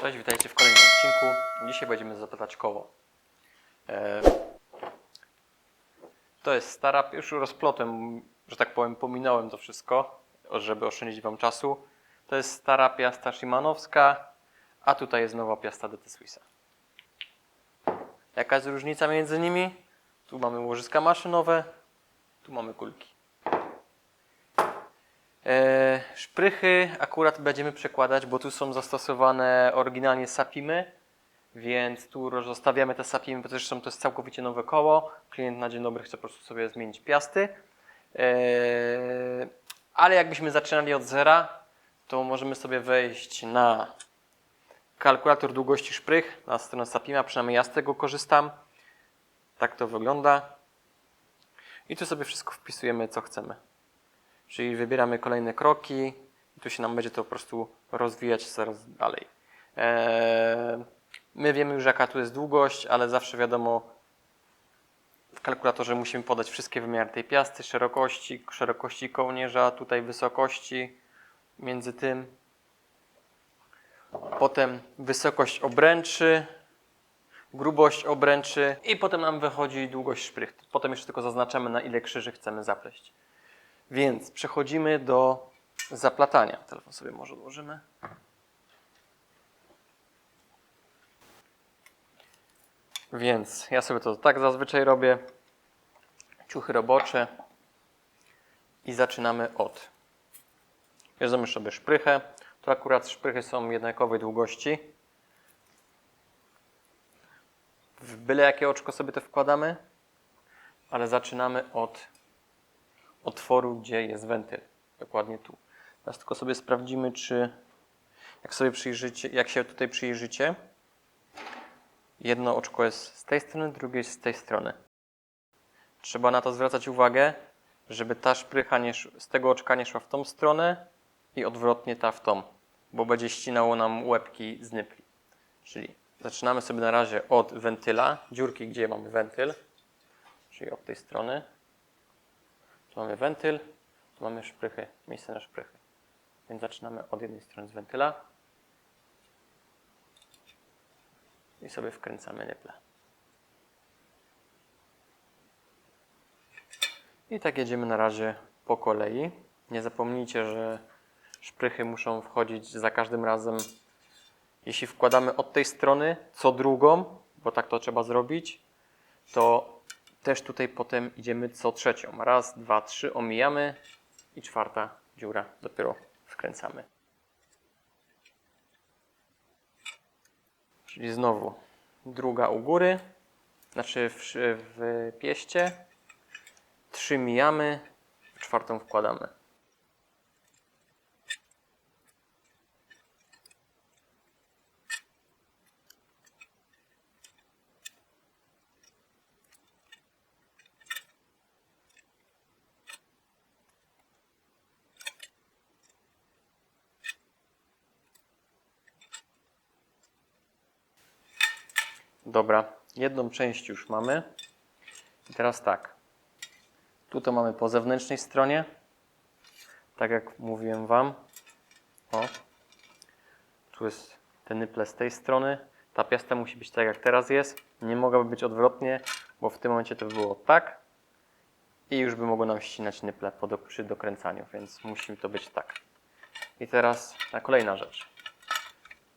Cześć, witajcie w kolejnym odcinku. Dzisiaj będziemy zapytać koło. E, To jest stara, już rozplotem, że tak powiem, pominąłem to wszystko, żeby oszczędzić Wam czasu. To jest stara piasta Szymanowska, a tutaj jest nowa piasta DT Swissa. Jaka jest różnica między nimi? Tu mamy łożyska maszynowe, tu mamy kulki. E, szprychy akurat będziemy przekładać, bo tu są zastosowane oryginalnie sapimy, więc tu rozstawiamy te sapimy, bo zresztą to jest całkowicie nowe koło. Klient na dzień dobry chce po prostu sobie zmienić piasty. E, ale jakbyśmy zaczynali od zera, to możemy sobie wejść na kalkulator długości szprych, na stronę sapima, przynajmniej ja z tego korzystam. Tak to wygląda. I tu sobie wszystko wpisujemy, co chcemy. Czyli wybieramy kolejne kroki i tu się nam będzie to po prostu rozwijać coraz dalej. Eee, my wiemy już jaka tu jest długość, ale zawsze wiadomo w kalkulatorze musimy podać wszystkie wymiary tej piasty, szerokości, szerokości kołnierza, tutaj wysokości między tym. Potem wysokość obręczy, grubość obręczy i potem nam wychodzi długość szprych. Potem jeszcze tylko zaznaczamy na ile krzyży chcemy zapleść. Więc przechodzimy do zaplatania. Telefon sobie może odłożymy. Więc ja sobie to tak zazwyczaj robię. Ciuchy robocze. I zaczynamy od. Bierzemy sobie szprychę. To akurat szprychy są jednakowej długości. W byle jakie oczko sobie to wkładamy. Ale zaczynamy od otworu, gdzie jest wentyl. Dokładnie tu. Teraz tylko sobie sprawdzimy, czy jak sobie przyjrzycie, jak się tutaj przyjrzycie, jedno oczko jest z tej strony, drugie jest z tej strony. Trzeba na to zwracać uwagę, żeby ta szprycha nie, z tego oczka nie szła w tą stronę i odwrotnie ta w tą, bo będzie ścinało nam łebki z nypli. Czyli zaczynamy sobie na razie od wentyla, dziurki, gdzie mamy wentyl, czyli od tej strony. Tu mamy wentyl, tu mamy szprychy, miejsce na szprychy. Więc zaczynamy od jednej strony z wentyla i sobie wkręcamy nyple. I tak jedziemy na razie po kolei. Nie zapomnijcie, że szprychy muszą wchodzić za każdym razem. Jeśli wkładamy od tej strony co drugą, bo tak to trzeba zrobić, to też tutaj potem idziemy co trzecią. Raz, dwa, trzy, omijamy i czwarta dziura dopiero wkręcamy. Czyli znowu druga u góry, znaczy w, w pieście, trzy mijamy, czwartą wkładamy. Dobra, jedną część już mamy. I teraz tak. Tu to mamy po zewnętrznej stronie. Tak jak mówiłem Wam. O. Tu jest te nyple z tej strony. Ta piasta musi być tak jak teraz jest. Nie mogłaby być odwrotnie, bo w tym momencie to by było tak. I już by mogło nam ścinać nyple przy dokręcaniu, więc musi to być tak. I teraz na kolejna rzecz.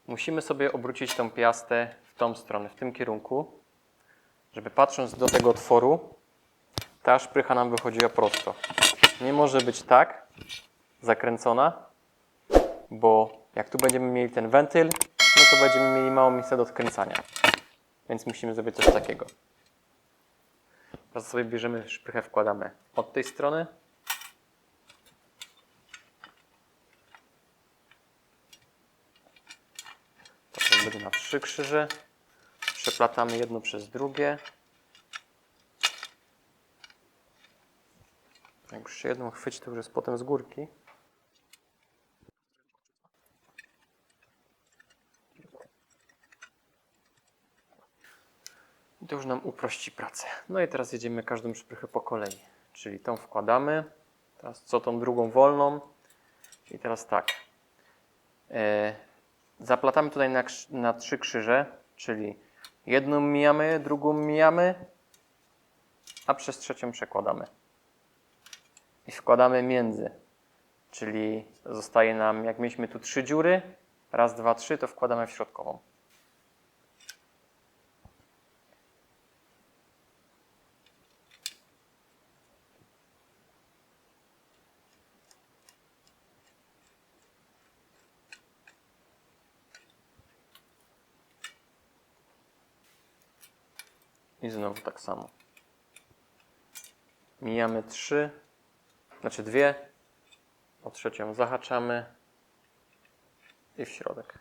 Musimy sobie obrócić tą piastę w tą stronę, w tym kierunku, żeby patrząc do tego otworu, ta szprycha nam wychodziła prosto. Nie może być tak zakręcona, bo jak tu będziemy mieli ten wentyl, no to będziemy mieli mało miejsca do odkręcania. Więc musimy zrobić coś takiego. Teraz sobie bierzemy szprychę, wkładamy od tej strony. To będzie na trzy krzyże. Przeplatamy jedno przez drugie. Jak już się jedną chwyci, to już jest potem z górki. I to już nam uprości pracę. No i teraz jedziemy każdą szprychę po kolei. Czyli tą wkładamy. Teraz co tą drugą wolną. I teraz tak. E, Zaplatamy tutaj na, na trzy krzyże, czyli jedną mijamy, drugą mijamy, a przez trzecią przekładamy. I wkładamy między, czyli zostaje nam, jak mieliśmy tu trzy dziury, raz, dwa, trzy, to wkładamy w środkową. I znowu tak samo. Mijamy trzy, znaczy dwie, o trzecią zahaczamy i w środek.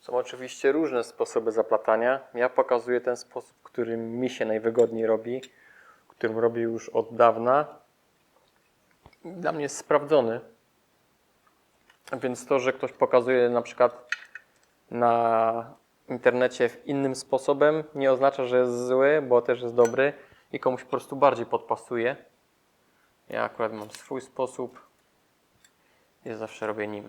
Są oczywiście różne sposoby zaplatania. Ja pokazuję ten sposób, który mi się najwygodniej robi, którym robię już od dawna. Dla mnie jest sprawdzony. Więc to, że ktoś pokazuje na przykład na internecie innym sposobem, nie oznacza, że jest zły, bo też jest dobry i komuś po prostu bardziej podpasuje. Ja akurat mam swój sposób i zawsze robię nim.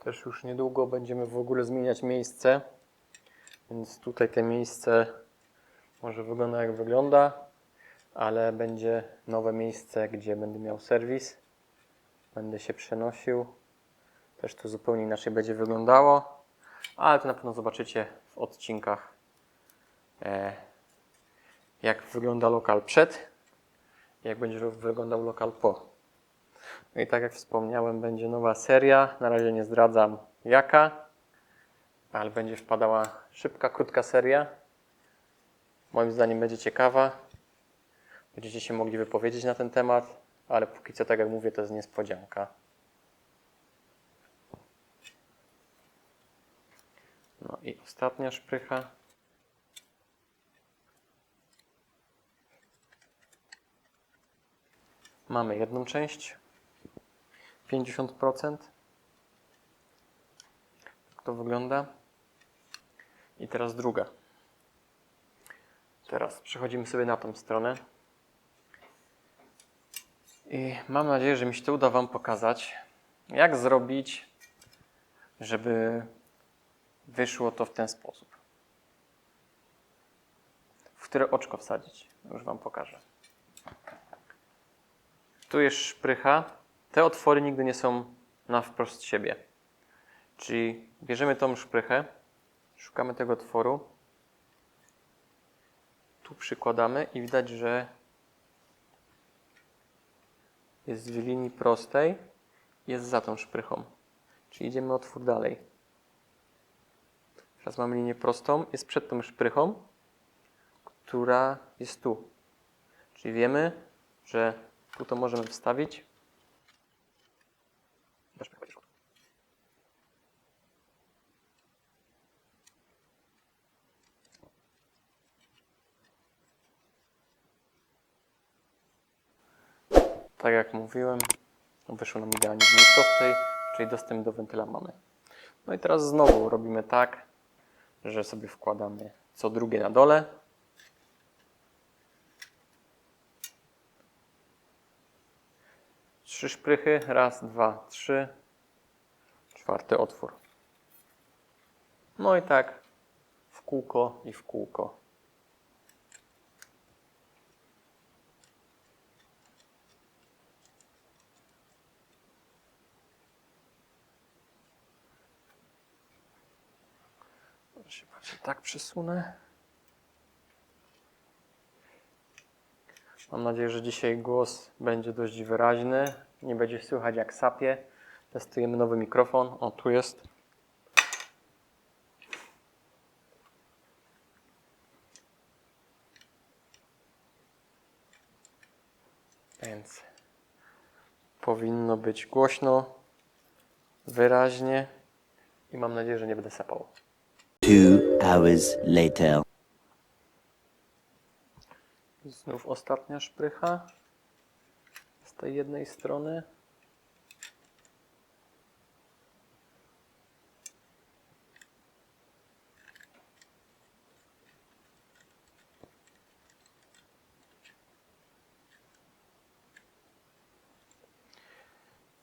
Też już niedługo będziemy w ogóle zmieniać miejsce. Więc tutaj te miejsce może wygląda jak wygląda, ale będzie nowe miejsce, gdzie będę miał serwis. Będę się przenosił. Też to zupełnie inaczej będzie wyglądało, ale to na pewno zobaczycie w odcinkach, e, jak wygląda lokal przed, jak będzie wyglądał lokal po. No i tak jak wspomniałem, będzie nowa seria. Na razie nie zdradzam jaka ale będzie wpadała szybka, krótka seria. Moim zdaniem będzie ciekawa. Będziecie się mogli wypowiedzieć na ten temat, ale póki co, tak jak mówię, to jest niespodzianka. No i ostatnia szprycha. Mamy jedną część, 50%. Tak to wygląda. I teraz druga. Teraz przechodzimy sobie na tą stronę. I mam nadzieję, że mi się to uda Wam pokazać, jak zrobić, żeby wyszło to w ten sposób. W które oczko wsadzić? Już Wam pokażę. Tu jest szprycha. Te otwory nigdy nie są na wprost siebie. Czyli bierzemy tą szprychę, szukamy tego otworu, tu przykładamy i widać, że jest w linii prostej, jest za tą szprychą. Czyli idziemy otwór dalej. Teraz mamy linię prostą, jest przed tą szprychą, która jest tu. Czyli wiemy, że tu to możemy wstawić. Ta szprycha będzie szła tu. Tak jak mówiłem, wyszło nam idealnie linii prostej, czyli dostęp do wentyla mamy. No i teraz znowu robimy tak, że sobie wkładamy co drugie na dole. Trzy szprychy, raz, dwa, trzy, czwarty otwór. No i tak w kółko i w kółko. Tak przesunę. Mam nadzieję, że dzisiaj głos będzie dość wyraźny. Nie będzie słychać jak sapie. Testujemy nowy mikrofon. O, tu jest. Więc powinno być głośno, wyraźnie i mam nadzieję, że nie będę sapał hours later. Znów ostatnia szprycha z tej jednej strony.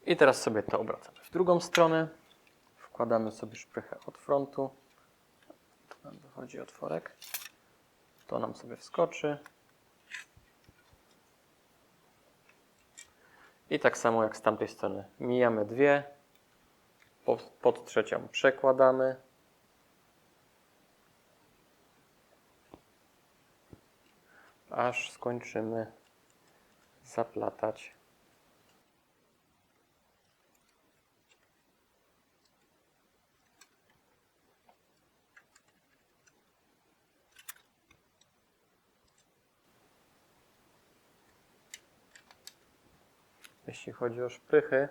I teraz sobie to obracamy w drugą stronę. Wkładamy sobie szprychę od frontu. Nam wychodzi otworek. To nam sobie wskoczy. I tak samo jak z tamtej strony. Mijamy dwie. Pod, pod trzecią przekładamy. Aż skończymy zaplatać. Jeśli chodzi o szprychy,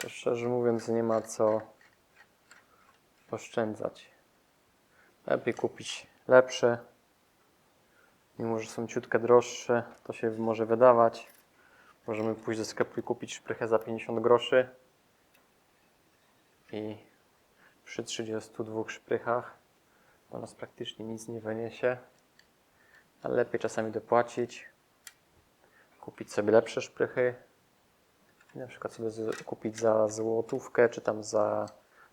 to szczerze mówiąc nie ma co oszczędzać. Lepiej kupić lepsze, mimo że są ciutkę droższe, to się może wydawać. Możemy pójść do sklepu i kupić szprychę za 50 groszy i przy 32 szprychach to nas praktycznie nic nie wyniesie, ale lepiej czasami dopłacić kupić sobie lepsze szprychy. Na przykład sobie z- kupić za złotówkę, czy tam za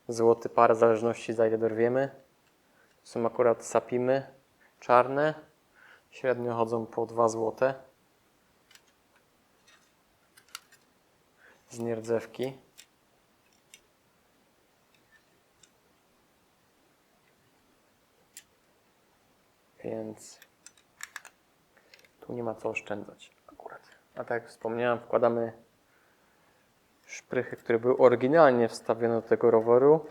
złoty par, w zależności za ile dorwiemy. Są akurat sapimy czarne. Średnio chodzą po 2 złote. Z nierdzewki. Więc tu nie ma co oszczędzać. A tak jak wspomniałem, wkładamy szprychy, które były oryginalnie wstawione do tego roweru.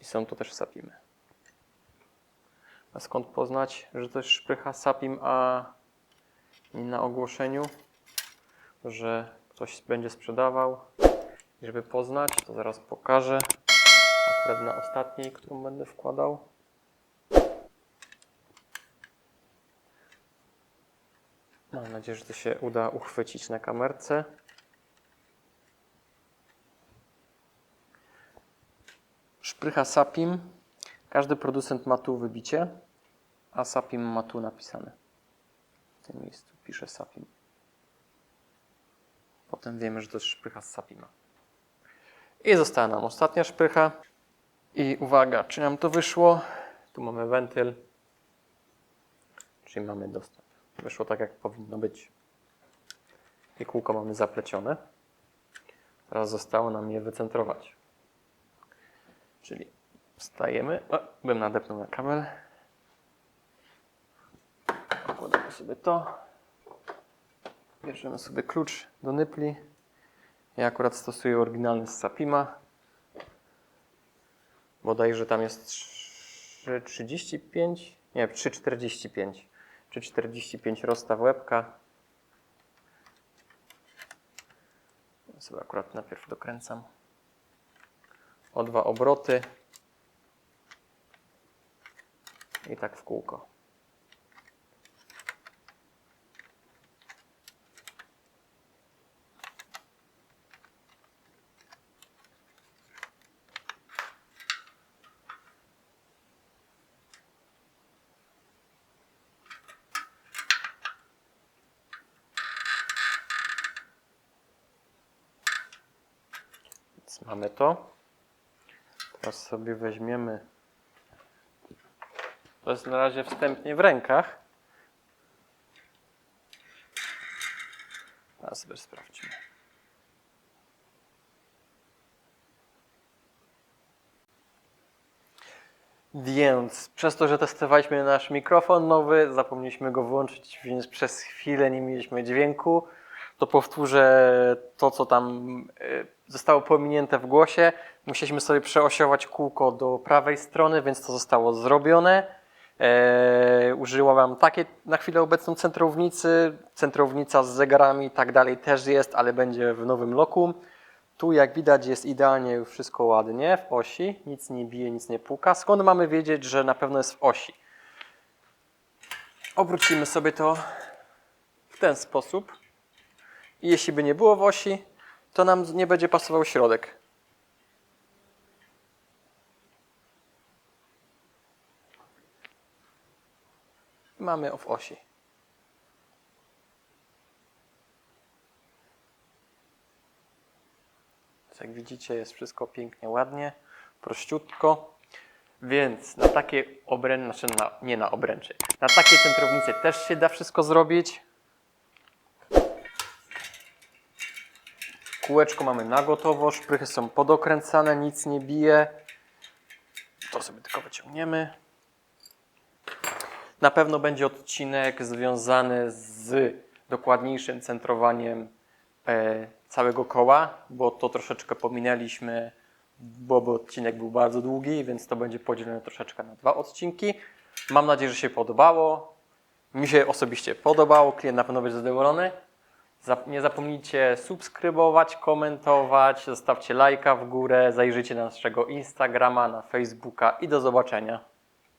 I są to też sapimy. A skąd poznać, że to jest szprycha sapim, a nie na ogłoszeniu, że ktoś będzie sprzedawał? I żeby poznać, to zaraz pokażę. Akurat na ostatniej, którą będę wkładał. Nadzieję, że to się uda uchwycić na kamerce. Szprycha Sapim. Każdy producent ma tu wybicie, a Sapim ma tu napisane. W tym miejscu pisze Sapim. Potem wiemy, że to jest szprycha z Sapima. I została nam ostatnia szprycha. I uwaga, czy nam to wyszło? Tu mamy wentyl, czyli mamy dostęp. Wyszło tak, jak powinno być. I kółko mamy zaplecione. Teraz zostało nam je wycentrować. Czyli wstajemy. O, bym nadepnął na kabel. Układamy sobie to. Bierzemy sobie klucz do nypli. Ja akurat stosuję oryginalny z Sapima. Bodajże tam jest 3,35, nie, 3,45 czy 45 rozstaw łebka. Ja sobie akurat najpierw dokręcam o dwa obroty i tak w kółko. Więc mamy to. Teraz sobie weźmiemy. To jest na razie wstępnie w rękach. Teraz sobie sprawdźmy. Więc przez to, że testowaliśmy nasz mikrofon nowy, zapomnieliśmy go włączyć, więc przez chwilę nie mieliśmy dźwięku. To powtórzę to, co tam y, zostało pominięte w głosie. Musieliśmy sobie przeosiować kółko do prawej strony, więc to zostało zrobione. E, użyłam takiej na chwilę obecną centrownicy. Centrownica z zegarami i tak dalej też jest, ale będzie w nowym loku. Tu jak widać jest idealnie wszystko ładnie w osi, nic nie bije, nic nie puka. Skąd mamy wiedzieć, że na pewno jest w osi? Obrócimy sobie to w ten sposób. I jeśli by nie było w osi, to nam nie będzie pasował środek. Mamy w osi. Jak widzicie, jest wszystko pięknie, ładnie, prościutko. Więc na takie obręcze, znaczy na, nie na obręcze, na takie centrownice też się da wszystko zrobić. Kółeczko mamy na gotowo, szprychy są podokręcane, nic nie bije. To sobie tylko wyciągniemy. Na pewno będzie odcinek związany z dokładniejszym centrowaniem e, całego koła, bo to troszeczkę pominęliśmy, bo, bo odcinek był bardzo długi, więc to będzie podzielone troszeczkę na dwa odcinki. Mam nadzieję, że się podobało. Mi się osobiście podobało, klient na pewno będzie zadowolony. Nie zapomnijcie subskrybować, komentować, zostawcie lajka w górę, zajrzyjcie na naszego Instagrama, na Facebooka i do zobaczenia.